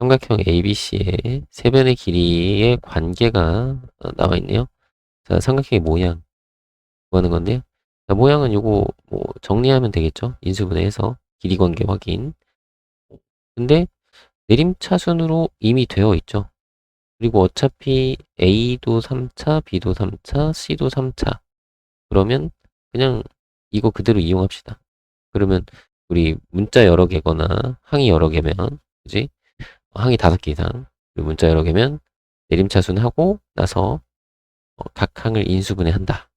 삼각형 ABC의 세 변의 길이의 관계가 어, 나와 있네요. 자, 삼각형의 모양 구하는 건데요. 자, 모양은 요거 뭐 정리하면 되겠죠. 인수분해해서 길이 관계 확인. 근데 내림차순으로 이미 되어 있죠. 그리고 어차피 A도 3차, B도 3차, C도 3차. 그러면 그냥 이거 그대로 이용합시다. 그러면 우리 문자 여러 개거나 항이 여러 개면, 그지? 항이 다섯 개 이상, 그리고 문자 여러 개면 내림차순 하고 나서 어, 각 항을 인수분해 한다.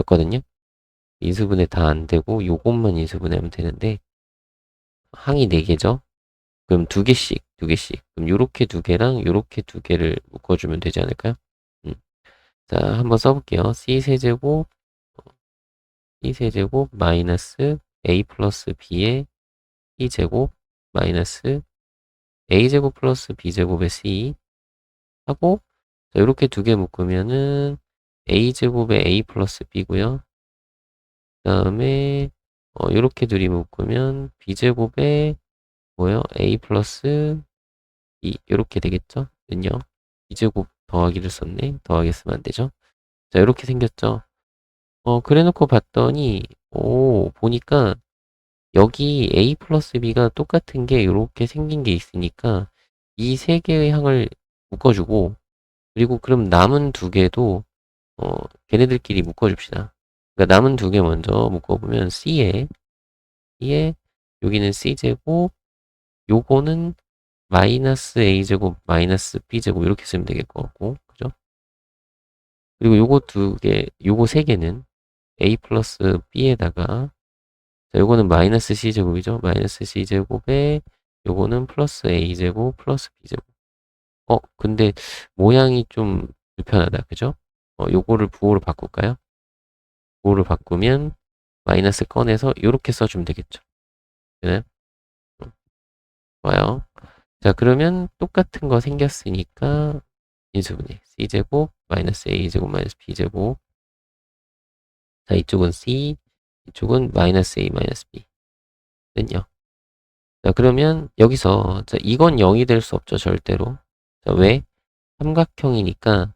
였거든요. 인수분해 다 안 되고 요것만 인수분해하면 되는데 항이 네 개죠. 그럼 두 개씩, 두 개씩. 그럼 요렇게 두 개랑 요렇게 두 개를 묶어주면 되지 않을까요? 음. 자, 한번 써볼게요. C 세제곱, C 세제곱 마이너스 A 플러스 B의 C 제곱 마이너스 A 제곱 플러스 B 제곱의 C 하고 자, 이렇게 두 개 묶으면은 A 제곱의 A 플러스 B고요. 그 다음에 어, 이렇게 둘이 묶으면 B 제곱의 뭐요? A 플러스 2 이렇게 되겠죠? 는요. B제곱 더하기를 썼네. 더하기 쓰면 안 되죠? 자, 이렇게 생겼죠? 어, 그래 놓고 봤더니 오, 보니까 여기 A 플러스 B가 똑같은 게 이렇게 생긴 게 있으니까 이 세 개의 항을 묶어주고 그리고 그럼 남은 두 개도 어, 걔네들끼리 묶어줍시다. 그러니까 남은 두 개 먼저 묶어보면 C에 C에 여기는 C제곱 요거는 마이너스 A제곱 마이너스 B제곱 이렇게 쓰면 되겠 것 같고 그죠? 그리고 요거 두 개, 요거 세 개는 A 플러스 B에다가 자, 요거는 마이너스 C제곱이죠? 마이너스 C제곱에 요거는 플러스 A제곱 플러스 B제곱 어, 근데 모양이 좀 불편하다. 그죠? 어, 요거를 부호로 바꿀까요? 부호를 바꾸면 마이너스 꺼내서 이렇게 써주면 되겠죠. 음, 좋아요. 자, 그러면 똑같은 거 생겼으니까 인수분해 c제곱 마이너스 a제곱 마이너스 b제곱 자, 이쪽은 c, 이쪽은 마이너스 a 마이너스 b 는요. 자, 그러면 여기서 자, 이건 0이 될 수 없죠, 절대로. 자, 왜? 삼각형이니까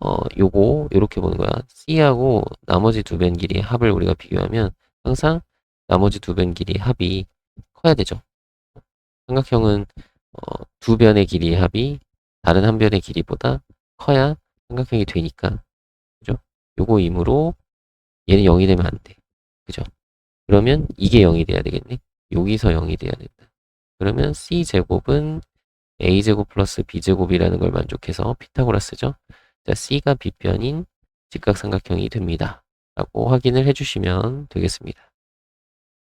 어, 요거 요렇게 보는 거야. C하고 나머지 두 변 길이의 합을 우리가 비교하면 항상 나머지 두 변 길이의 합이 커야 되죠. 삼각형은 어, 두 변의 길이의 합이 다른 한 변의 길이보다 커야 삼각형이 되니까 그죠? 요거이므로 얘는 0이 되면 안 돼. 그죠? 그러면 이게 0이 돼야 되겠네. 여기서 0이 돼야 된다. 그러면 C제곱은 A제곱 플러스 B제곱이라는 걸 만족해서 피타고라스죠. 자, C가 B변인 직각삼각형이 됩니다. 라고 확인을 해주시면 되겠습니다.